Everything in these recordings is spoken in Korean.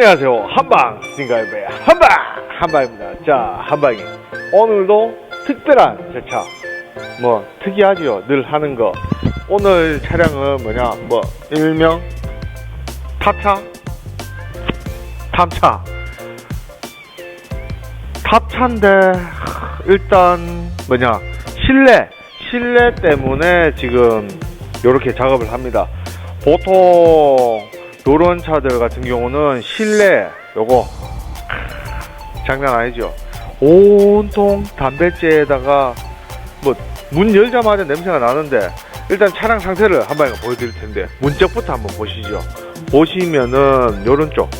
안녕하세요. 한방 싱가이베 한방 한방입니다. 자 한방이 오늘도 특별한 세차 뭐 특이하죠. 늘 하는 거 오늘 차량은 뭐냐 뭐 일명 탑차 탑차 탑차인데 하, 일단 뭐냐 실내 실내 때문에 지금 이렇게 작업을 합니다. 보통 요런 차들 같은 경우는 실내 요거 장난 아니죠. 온통 담배째에다가 뭐 문 열자마자 냄새가 나는데 일단 차량 상태를 한 번에 보여드릴 텐데 문짝부터 한번 보시죠. 보시면은 요런 쪽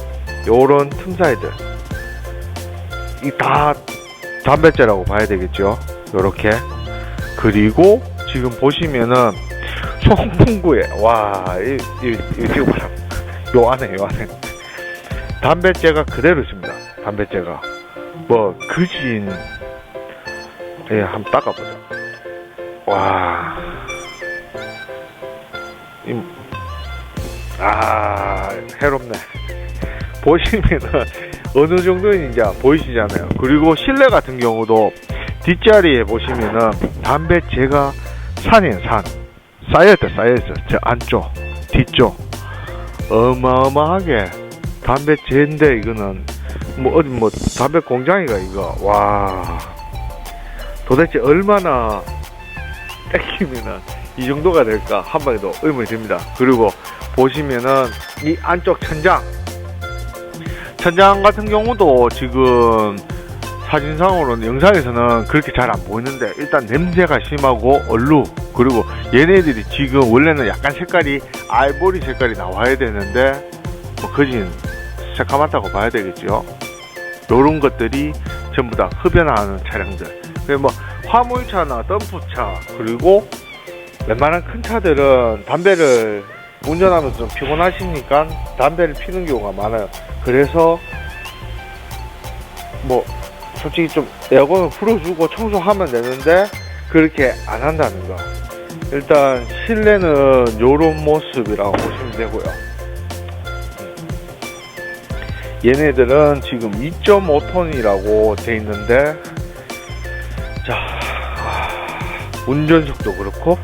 요런 틈 사이들. 이 다 담배째라고 봐야 되겠죠. 요렇게. 그리고 지금 보시면은 송풍구에 와 이 이, 이 지금 봐라 요 안에 요 안에. 담배째가 그대로 있습니다. 담배째가. 뭐 그진 예 한번 닦아보자 와. 이, 아 해롭네. 보시면은 어느 정도인지 보이시잖아요. 그리고 실내 같은 경우도 뒷자리에 보시면은 담배째가 산이에요 산. 쌓여있다 쌓여있어. 저 안쪽 뒤쪽 어마어마하게. 담배째인데 이거는. 뭐 어디 뭐 담배 공장이가 이거. 와. 도대체 얼마나 땡기면은 이 정도가 될까? 한 방에 도 의문이 듭니다. 그리고 보시면은 이 안쪽 천장. 천장 같은 경우도 지금 사진상으로는 영상에서는 그렇게 잘 안 보이는데 일단 냄새가 심하고 얼룩 그리고 얘네들이 지금 원래는 약간 색깔이 알보리 색깔이 나와야 되는데 뭐 거진 새까맣다고 봐야 되겠죠 요런 것들이 전부 다 흡연하는 차량들. 그리고 뭐 화물차나 덤프차 그리고 웬만한 큰 차들은 담배를 운전하면서 좀 피곤하시니까 담배를 피는 경우가 많아요. 그래서 뭐 솔직히 좀 에어컨을 풀어주고 청소하면 되는데 그렇게 안 한다는 거 일단 실내는 요런 모습이라고 보시면 되고요 얘네들은 지금 2.5톤이라고 돼 있는데 자 아, 운전석도 그렇고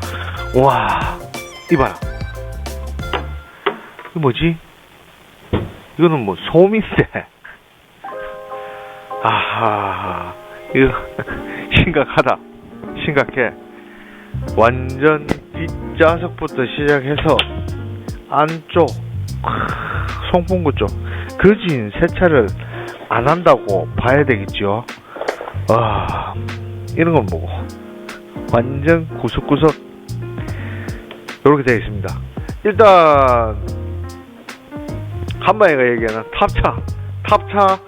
와 이봐라 이거 뭐지 이거는 뭐 솜인데 아하, 이거 심각하다. 심각해. 완전 뒷좌석부터 시작해서 안쪽, 크, 송풍구 쪽, 그진 세차를 안 한다고 봐야 되겠죠. 아, 이런 건 뭐고. 완전 구석구석, 이렇게 되어 있습니다. 일단, 한마디가 얘기하는 탑차, 탑차,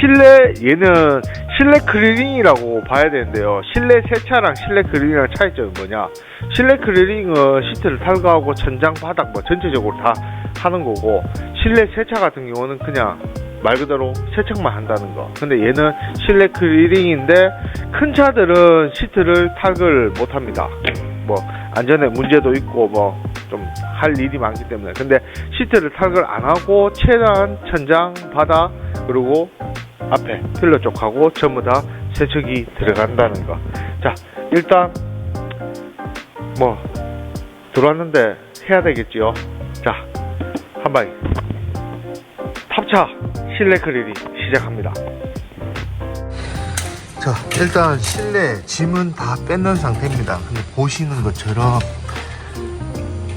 실내 얘는 실내 클리닝이라고 봐야 되는데요. 실내 세차랑 실내 클리닝이랑 차이점이 뭐냐? 실내 클리닝은 시트를 탈거하고 천장 바닥 뭐 전체적으로 다 하는 거고 실내 세차 같은 경우는 그냥 말 그대로 세척만 한다는 거. 근데 얘는 실내 클리닝인데 큰 차들은 시트를 탈거를 못 합니다. 뭐 안전에 문제도 있고 뭐 좀 할 일이 많기 때문에 근데 시트를 탈거를 안 하고 최대한 천장 바닥 그리고 앞에 필러 쪽하고 전부 다 세척이 들어간다는 거. 자, 일단 뭐 들어왔는데 해야 되겠지요. 자, 한 방에 탑차 실내 클리닝 시작합니다. 자, 일단 실내 짐은 다 뺏는 상태입니다. 근데 보시는 것처럼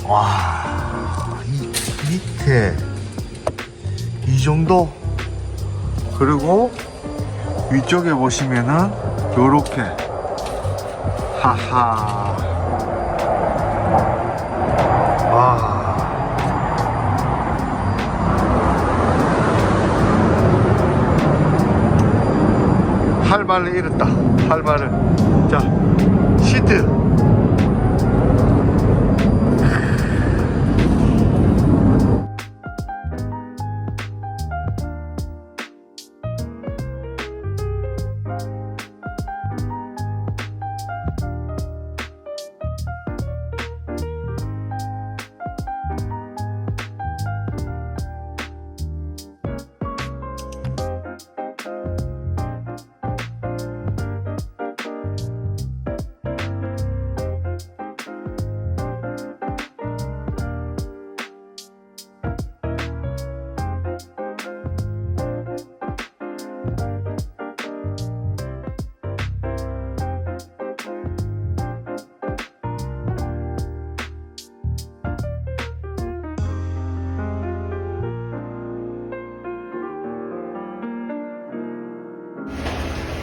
와, 이 밑에 이 정도 그리고 위쪽에 보시면은 요렇게. 하하. 와 팔발을 잃었다. 팔발을 자 시트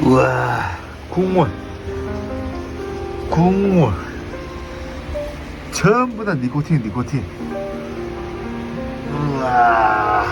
우와. 국물. 국물. 전부 다 니코틴 니코틴. 우와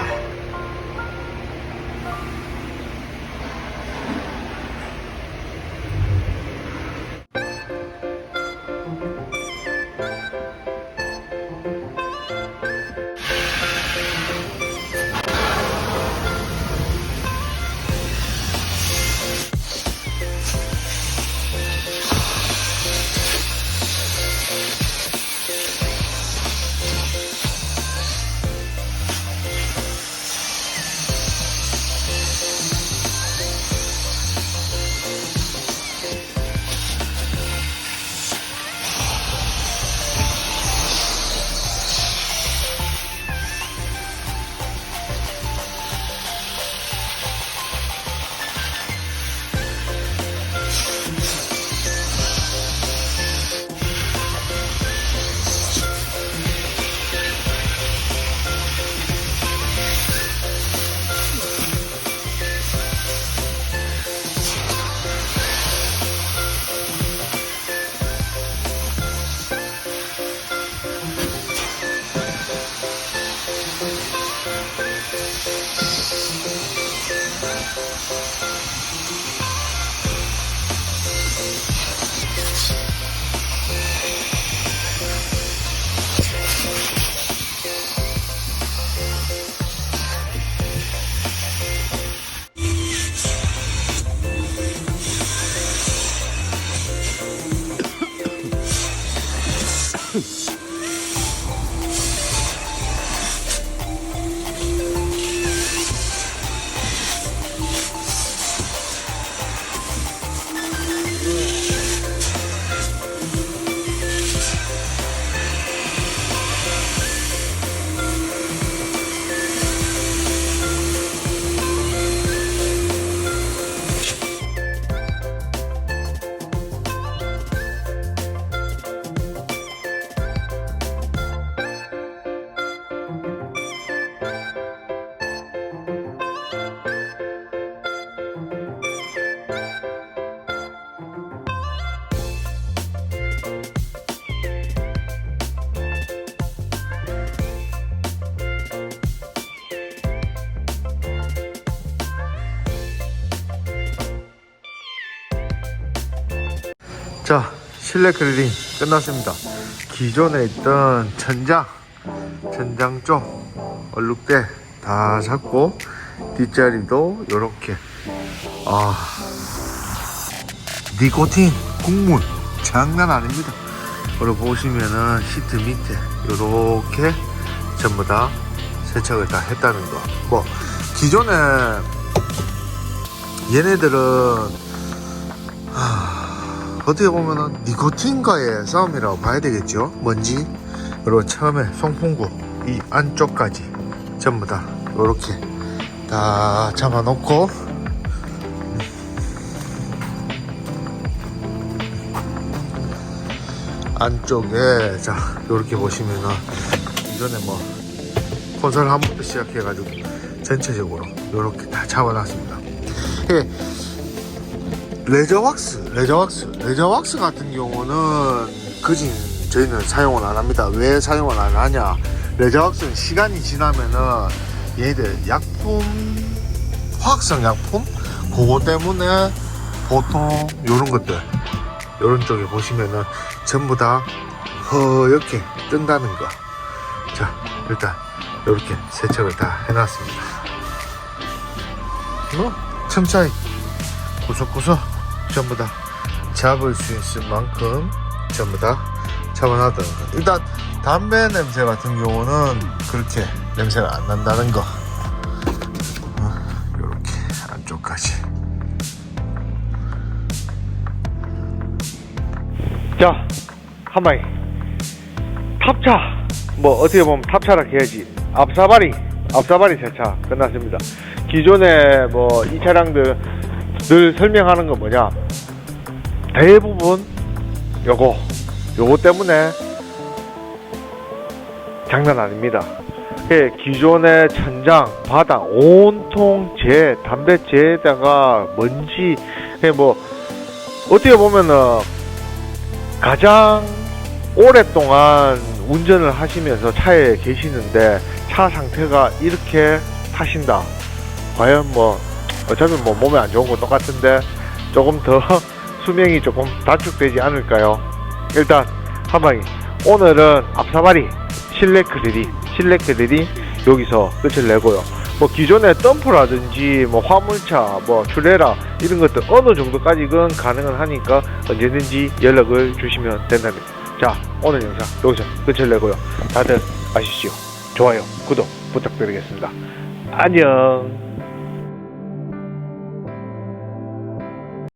실내 그릴링 끝났습니다. 기존에 있던 천장 천장 쪽 얼룩대 다 잡고 뒷자리도 요렇게. 아 니코틴 국물 장난 아닙니다. 여러분 보시면은 시트 밑에 요렇게 전부 다 세척을 다 했다는 거 뭐 기존에 얘네들은 어떻게 보면은 니코틴과의 싸움이라고 봐야 되겠죠. 먼지 그리고 처음에 송풍구 이 안쪽까지 전부 다 이렇게 다 잡아놓고 안쪽에 자 이렇게 보시면은 이전에 뭐 콘솔 한 번부터 시작해가지고 전체적으로 이렇게 다 잡아놨습니다. 예, 레저왁스, 레저왁스, 레저왁스 같은 경우는 그진 저희는 사용을 안 합니다. 왜 사용을 안 하냐? 레저왁스는 시간이 지나면은 얘들 약품, 화학성 약품 그거 때문에 보통 요런 것들 요런 쪽에 보시면은 전부 다 허옇게 뜬다는 거. 자, 일단 이렇게 세척을 다 해놨습니다. 뭐 틈사이 구석구석 전부 다 잡을 수 있을 만큼 전부 다 잡아놨다는 거. 일단 담배 냄새 같은 경우는 그렇게 냄새가 안 난다는 거. 이렇게 안쪽까지. 자, 한마디. 탑차. 뭐, 어떻게 보면 탑차라 해야지. 앞사바리, 앞사바리 세차 끝났습니다. 기존에 뭐, 이 차량들 늘 설명하는 건 뭐냐. 대부분 요거, 요거 때문에 장난 아닙니다. 예, 기존의 천장, 바닥, 온통 재, 담배재에다가 먼지, 예, 뭐, 어떻게 보면은 가장 오랫동안 운전을 하시면서 차에 계시는데 차 상태가 이렇게 타신다. 과연 뭐 어차피 뭐 몸에 안 좋은 거 똑같은데 조금 더 수명이 조금 단축되지 않을까요? 일단 한방이 오늘은 앞사바리 실내 크릴이 실내 크릴이 여기서 끝을 내고요. 뭐 기존의 덤프라든지 뭐 화물차 뭐 트레라 이런 것들 어느 정도까지는 가능은 하니까 언제든지 연락을 주시면 된답니다. 자 오늘 영상 여기서 끝을 내고요. 다들 아시죠? 좋아요 구독 부탁드리겠습니다. 안녕.